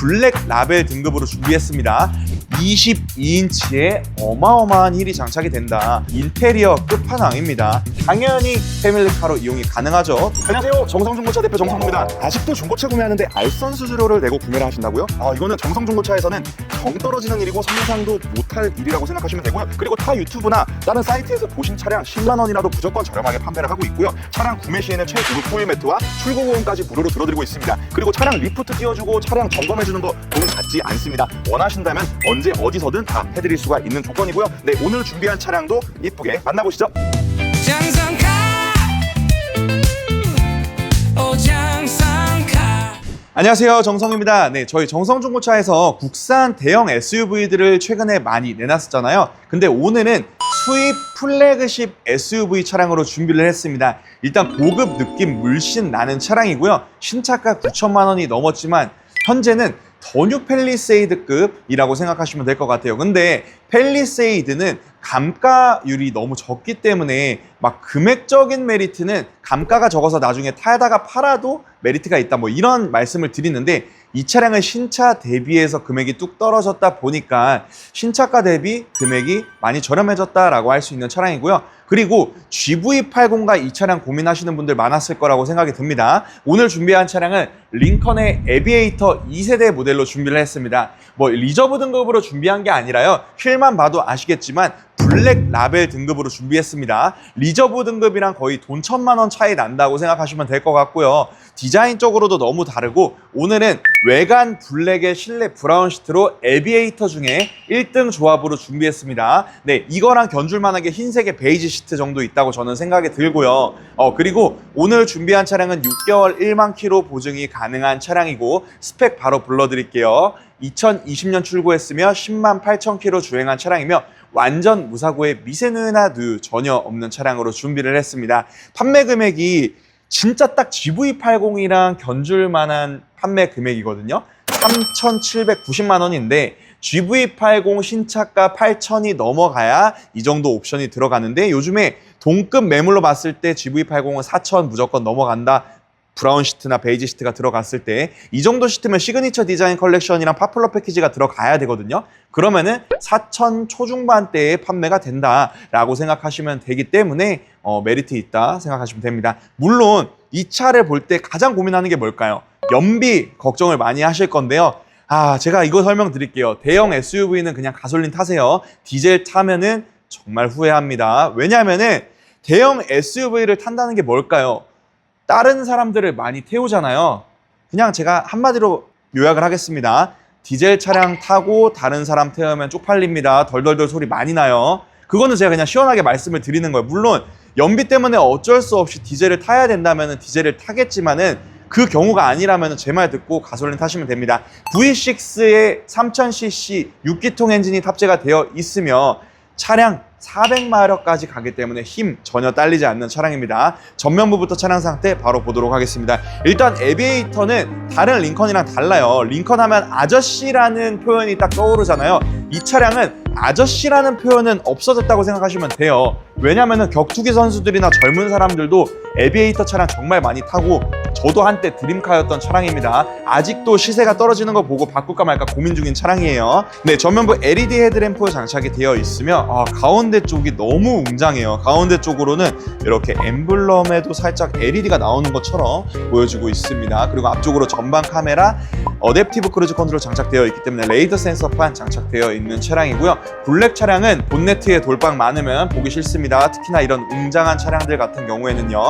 블랙 라벨 등급으로 준비했습니다. 22인치의 어마어마한 힐이 장착이 된다. 인테리어 끝판왕입니다. 당연히 패밀리카로 이용이 가능하죠. 안녕하세요. 정성중 고차 대표 정성입니다. 아직도 중고차 구매하는데 알선 수수료를 내고 구매를 하신다고요? 아 이거는 정성 중고차에서는 정 떨어지는 일이고 상상도 못할 일이라고 생각하시면 되고요. 그리고 타 유튜브나 다른 사이트에서 보신 차량 10만 원이라도 무조건 저렴하게 판매를 하고 있고요. 차량 구매 시에는 최고급 호일 매트와 출고 보험까지 무료로 들어드리고 있습니다. 그리고 차량 리프트 띄워주고 차량 점검해주는 거 돈 받지 않습니다. 원하신다면 언제 어디서든 다 해드릴 수가 있는 조건이고요. 네 오늘 준비한 차량도 이쁘게 만나보시죠. 안녕하세요. 정성입니다. 네, 저희 정성중고차에서 국산 대형 SUV들을 최근에 많이 내놨었잖아요. 근데 오늘은 수입 플래그십 SUV 차량으로 준비를 했습니다. 일단 고급 느낌 물씬 나는 차량이고요. 신차가 9천만 원이 넘었지만 현재는 더뉴 펠리세이드급이라고 생각하시면 될 것 같아요. 근데 펠리세이드는 감가율이 너무 적기 때문에 막 금액적인 메리트는 감가가 적어서 나중에 타다가 팔아도 메리트가 있다 뭐 이런 말씀을 드리는데 이 차량은 신차 대비해서 금액이 뚝 떨어졌다 보니까 신차가 대비 금액이 많이 저렴해졌다라고 할 수 있는 차량이고요. 그리고 GV80과 이 차량 고민하시는 분들 많았을 거라고 생각이 듭니다. 오늘 준비한 차량은 링컨의 에비에이터 2세대 모델로 준비를 했습니다. 뭐 리저브 등급으로 준비한 게 아니라요. 휠만 봐도 아시겠지만 블랙 라벨 등급으로 준비했습니다. 리저브 등급이랑 거의 돈 천만 원 차이 난다고 생각하시면 될 것 같고요. 디자인적으로도 너무 다르고 오늘은 외관 블랙의 실내 브라운 시트로 에비에이터 중에 1등 조합으로 준비했습니다. 네, 이거랑 견줄만하게 흰색의 베이지 시트 정도 있다고 저는 생각이 들고요. 어, 그리고 오늘 준비한 차량은 6개월 1만 킬로 보증이 가능한 차량이고 스펙 바로 불러드릴게요. 2020년 출고했으며 10만 8천 킬로 주행한 차량이며 완전 무사고에 미세누나 누 전혀 없는 차량으로 준비를 했습니다. 판매 금액이 진짜 딱 GV80이랑 견줄 만한 판매 금액이거든요. 3,790만 원인데 GV80 신차가 8천이 넘어가야 이 정도 옵션이 들어가는데 요즘에 동급 매물로 봤을 때 GV80은 4천 무조건 넘어간다. 브라운 시트나 베이지 시트가 들어갔을 때 이 정도 시트면 시그니처 디자인 컬렉션이랑 파플러 패키지가 들어가야 되거든요. 그러면은 4천 초중반대에 판매가 된다라고 생각하시면 되기 때문에 어, 메리트 있다 생각하시면 됩니다. 물론 이 차를 볼 때 가장 고민하는 게 뭘까요? 연비 걱정을 많이 하실 건데요. 아, 제가 이거 설명드릴게요. 대형 SUV는 그냥 가솔린 타세요. 디젤 타면은 정말 후회합니다. 왜냐하면은 대형 SUV를 탄다는 게 뭘까요? 다른 사람들을 많이 태우잖아요. 그냥 제가 한마디로 요약을 하겠습니다. 디젤 차량 타고 다른 사람 태우면 쪽팔립니다. 덜덜덜 소리 많이 나요. 그거는 제가 그냥 시원하게 말씀을 드리는 거예요. 물론 연비 때문에 어쩔 수 없이 디젤을 타야 된다면 디젤을 타겠지만은 그 경우가 아니라면 제 말 듣고 가솔린 타시면 됩니다. V6에 3000cc 6기통 엔진이 탑재가 되어 있으며 차량 400마력까지 가기 때문에 힘 전혀 딸리지 않는 차량입니다. 전면부부터 차량 상태 바로 보도록 하겠습니다. 일단 에비에이터는 다른 링컨이랑 달라요. 링컨 하면 아저씨라는 표현이 딱 떠오르잖아요. 이 차량은 아저씨라는 표현은 없어졌다고 생각하시면 돼요. 왜냐면은 격투기 선수들이나 젊은 사람들도 에비에이터 차량 정말 많이 타고 저도 한때 드림카였던 차량입니다. 아직도 시세가 떨어지는 거 보고 바꿀까 말까 고민 중인 차량이에요. 네, 전면부 LED 헤드램프 장착이 되어 있으며 아, 가운데 쪽이 너무 웅장해요. 가운데 쪽으로는 이렇게 엠블럼에도 살짝 LED가 나오는 것처럼 보여지고 있습니다. 그리고 앞쪽으로 전방 카메라, 어댑티브 크루즈 컨트롤 장착되어 있기 때문에 레이더 센서판 장착되어 있는 차량이고요. 블랙 차량은 본네트에 돌빵 많으면 보기 싫습니다. 특히나 이런 웅장한 차량들 같은 경우에는요.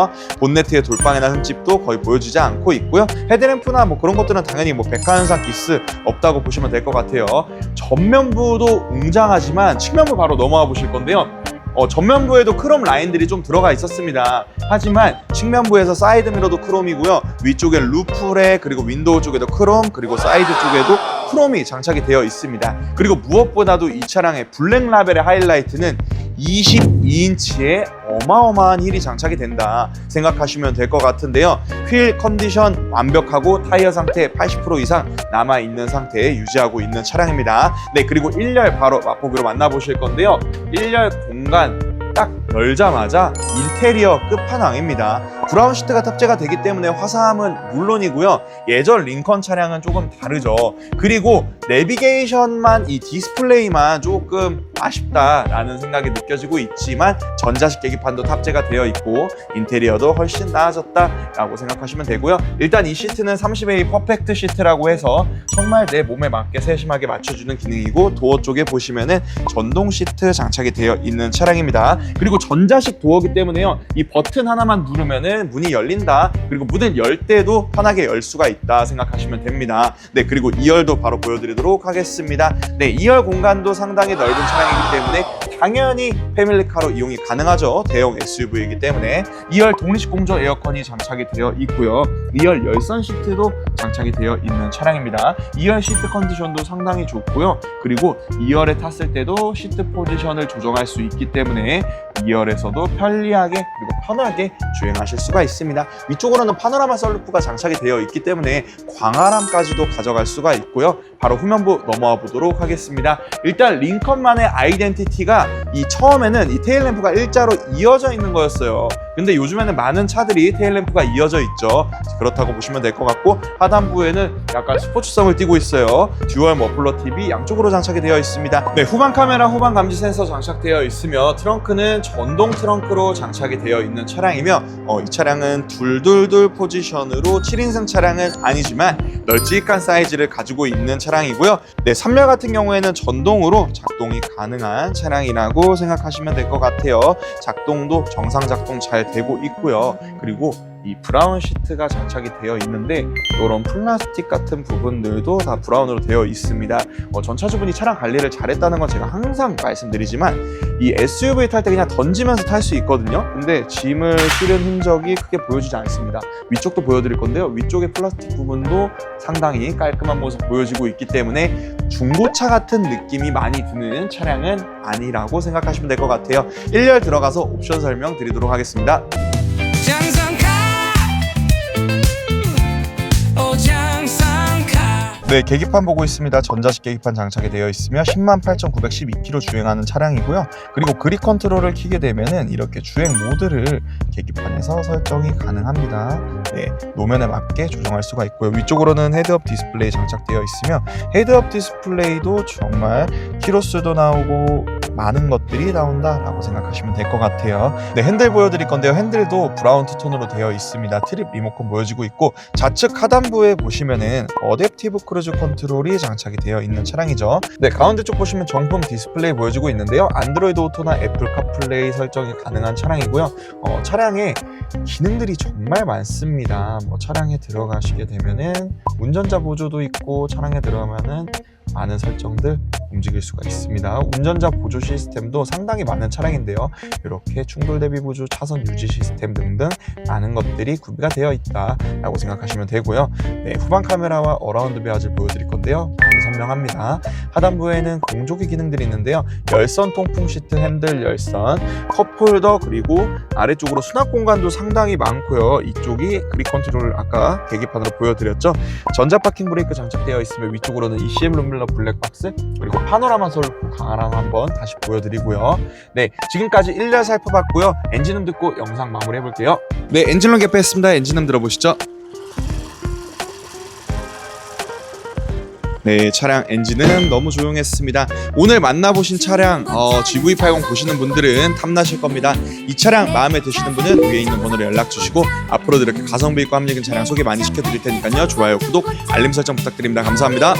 본네트에 돌빵이나 흠집도 거의 보여주지 않고 있고요. 헤드램프나 뭐 그런 것들은 당연히 뭐 백화현상 기스 없다고 보시면 될 것 같아요. 전면부도 웅장하지만 측면부 바로 넘어와 보실 건데요. 어, 전면부에도 크롬 라인들이 좀 들어가 있었습니다. 하지만 측면부에서 사이드 미러도 크롬이고요. 위쪽에 루프레 그리고 윈도우 쪽에도 크롬 그리고 사이드 쪽에도 크롬이 장착이 되어 있습니다. 그리고 무엇보다도 이 차량의 블랙 라벨의 하이라이트는 22인치의 어마어마한 힐이 장착이 된다 생각하시면 될 것 같은데요. 휠 컨디션 완벽하고 타이어 상태 80% 이상 남아 있는 상태에 유지하고 있는 차량입니다. 네, 그리고 1열 바로 맛보기로 만나보실 건데요. 1열 공간 딱 열자마자 인테리어 끝판왕입니다. 브라운 시트가 탑재가 되기 때문에 화사함은 물론이고요. 예전 링컨 차량은 조금 다르죠. 그리고 내비게이션만 이 디스플레이만 조금 아쉽다라는 생각이 느껴지고 있지만 전자식 계기판도 탑재가 되어 있고 인테리어도 훨씬 나아졌다라고 생각하시면 되고요. 일단 이 시트는 30A 퍼펙트 시트라고 해서 정말 내 몸에 맞게 세심하게 맞춰주는 기능이고 도어 쪽에 보시면은 전동 시트 장착이 되어 있는 차량입니다. 그리고 전자식 도어기 때문에요. 이 버튼 하나만 누르면은 문이 열린다. 그리고 문을 열 때도 편하게 열 수가 있다 생각하시면 됩니다. 네, 그리고 2열도 바로 보여드리도록 하겠습니다. 네, 2열 공간도 상당히 넓은 차량이기 때문에 당연히 패밀리카로 이용이 가능하죠. 대형 SUV이기 때문에 2열 독립식 공조 에어컨이 장착이 되어 있고요. 2열 열선 시트도 장착이 되어 있는 차량입니다. 2열 시트 컨디션도 상당히 좋고요. 그리고 2열에 탔을 때도 시트 포지션을 조정할 수 있기 때문에 2열에서도 편리하게 그리고 편하게 주행하실 수가 있습니다. 위쪽으로는 파노라마 썬루프가 장착이 되어 있기 때문에 광활함까지도 가져갈 수가 있고요. 바로 후면부 넘어와 보도록 하겠습니다. 일단 링컨만의 아이덴티티가 이 처음에는 이 테일 램프가 일자로 이어져 있는 거였어요. 근데 요즘에는 많은 차들이 테일 램프가 이어져 있죠. 그렇다고 보시면 될 것 같고 하단부에는 약간 스포츠성을 띠고 있어요. 듀얼 머플러 TV 양쪽으로 장착이 되어 있습니다. 네, 후방 카메라, 후방 감지 센서 장착되어 있으며 트렁크는 전동 트렁크로 장착이 되어 있는 차량이며 어, 이 차량은 둘둘둘 포지션으로 7인승 차량은 아니지만 널찍한 사이즈를 가지고 있는 차량이고요. 네, 3열 같은 경우에는 전동으로 작동이 가능한 차량이라 고 생각하시면 될 것 같아요. 작동도 정상 작동 잘 되고 있고요. 그리고 이 브라운 시트가 장착이 되어 있는데 이런 플라스틱 같은 부분들도 다 브라운으로 되어 있습니다. 어, 전차주분이 차량 관리를 잘했다는 건 제가 항상 말씀드리지만 이 SUV 탈 때 그냥 던지면서 탈 수 있거든요. 근데 짐을 실은 흔적이 크게 보여지지 않습니다. 위쪽도 보여드릴 건데요. 위쪽의 플라스틱 부분도 상당히 깔끔한 모습 보여지고 있기 때문에 중고차 같은 느낌이 많이 드는 차량은 아니라고 생각하시면 될 것 같아요. 1열 들어가서 옵션 설명 드리도록 하겠습니다. 네, 계기판 보고 있습니다. 전자식 계기판 장착이 되어 있으며 108,912km 주행하는 차량이고요. 그리고 그립 컨트롤을 키게 되면은 이렇게 주행 모드를 계기판에서 설정이 가능합니다. 네, 노면에 맞게 조정할 수가 있고요. 위쪽으로는 헤드업 디스플레이 장착되어 있으며 헤드업 디스플레이도 정말 키로수도 나오고 많은 것들이 나온다라고 생각하시면 될 것 같아요. 네, 핸들 보여드릴 건데요. 핸들도 브라운 투톤으로 되어 있습니다. 트립 리모컨 보여지고 있고 좌측 하단부에 보시면은 어댑티브 크루즈 컨트롤이 장착이 되어 있는 차량이죠. 네, 가운데 쪽 보시면 정품 디스플레이 보여지고 있는데요. 안드로이드 오토나 애플 카플레이 설정이 가능한 차량이고요. 어, 차량에 기능들이 정말 많습니다. 뭐 차량에 들어가시게 되면은 운전자 보조도 있고 차량에 들어가면은 많은 설정들 움직일 수가 있습니다. 운전자 보조 시스템도 상당히 많은 차량인데요. 이렇게 충돌 대비 보조, 차선 유지 시스템 등등 많은 것들이 구비가 되어 있다라고 생각하시면 되고요. 네, 후방 카메라와 어라운드 베아즈를 보여드릴 건데요. 많이 선명합니다. 하단부에는 공조기 기능들이 있는데요. 열선 통풍 시트 핸들 열선, 컵홀더 그리고 아래쪽으로 수납 공간도 상당히 많고요. 이쪽이 그립 컨트롤을 아까 계기판으로 보여드렸죠. 전자 파킹 브레이크 장착되어 있으며 위쪽으로는 ECM 룸밀러 블랙박스 그리고 파노라마 솔프 강화랑 한번 다시 보여드리고요. 네, 지금까지 1년 살펴봤고요. 엔진음 듣고 영상 마무리해볼게요. 네, 엔진룸 개폐했습니다. 엔진음 들어보시죠. 네, 차량 엔진은 너무 조용했습니다. 오늘 만나보신 차량 어, GV80 보시는 분들은 탐나실 겁니다. 이 차량 마음에 드시는 분은 위에 있는 번호로 연락 주시고 앞으로도 이렇게 가성비 있고 합리적인 차량 소개 많이 시켜드릴 테니까요. 좋아요, 구독, 알림 설정 부탁드립니다. 감사합니다.